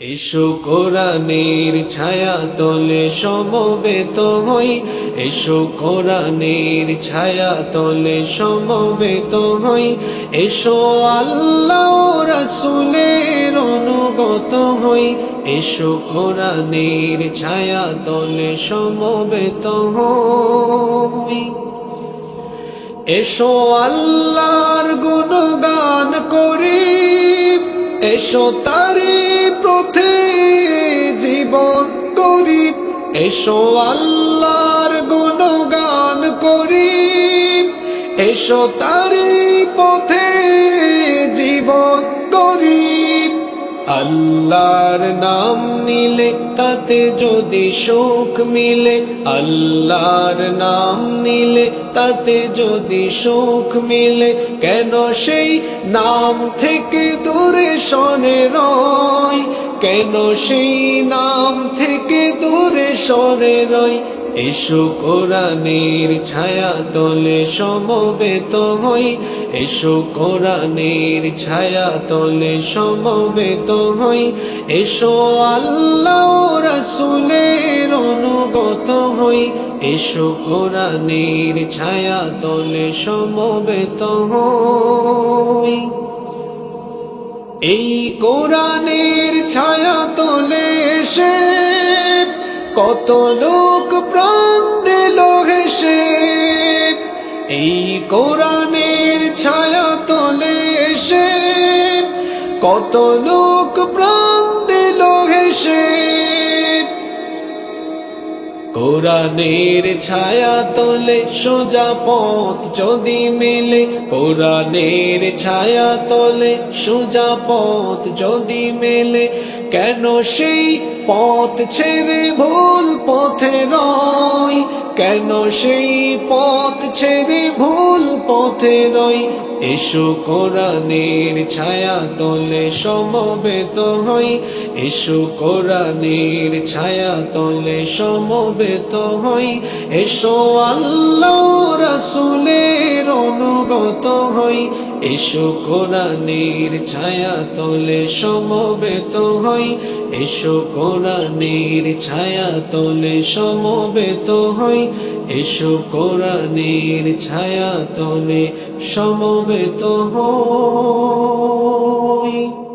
এসো কোরআনের ছায়া তলে সমবেত হই। এসো কোরআনের ছায়া তলে সমবেত হই। এসো আল্লাহ রসুলের অনুগত হই। এসো কোরআনের ছায়া তলে সমবেত হই। এসো আল্লাহর গুণগান করি। এসো তারি এসো আল্লাহর গুণগান করি। এসো তারি পথে জীবন করি। আল্লাহর নাম নিলে তাতে যদি সুখ মিলে, আল্লাহর নাম নিলে তাতে যদি সুখ মিলে, কেন সেই নাম থেকে দূরে সনে রয় কেন সেই নাম থেকে দূরে সরে রয় এসো কোরআনের ছায়া তলে সমবেত হই। এসো কোরআনের ছায়া তলে সমবেত হই। এসো আল্লাহ রসুলের অনুগত হই। এসো কোরআনের ছায়া তলে সমবেত হই। এই কোরআনের ছায়া তোলে সে কত লোক প্রাণ দিল হেসে। এই কোরআনের ছায়া তোলে এসে, কত লোক প্রাণ দিল হেসে। কোরআনের ছায়া তোলে সোজা পথ যদি মেলে। কোরআনের ছায়া তোলে সোজা পথ যদি মেলে। কেন সেই পথ ছেড়ে ভুল পথে রয় কেন সেই পথ ছেড়ে ভুল পথে রয় এসো কোরআনের ছায়া তোলে সমবেত হই। এসো কোরআনের ছায়া তোলে সমবেত হই। এসো আল্লাহ রসুলের অনুগত হই। এসো কোরআনের ছায়া তলে সমবেত হই। এসো কোরআনের ছায়া তোলে সমবেত হই। এসো কোরআনের ছায়া তোলে সমবেত হই।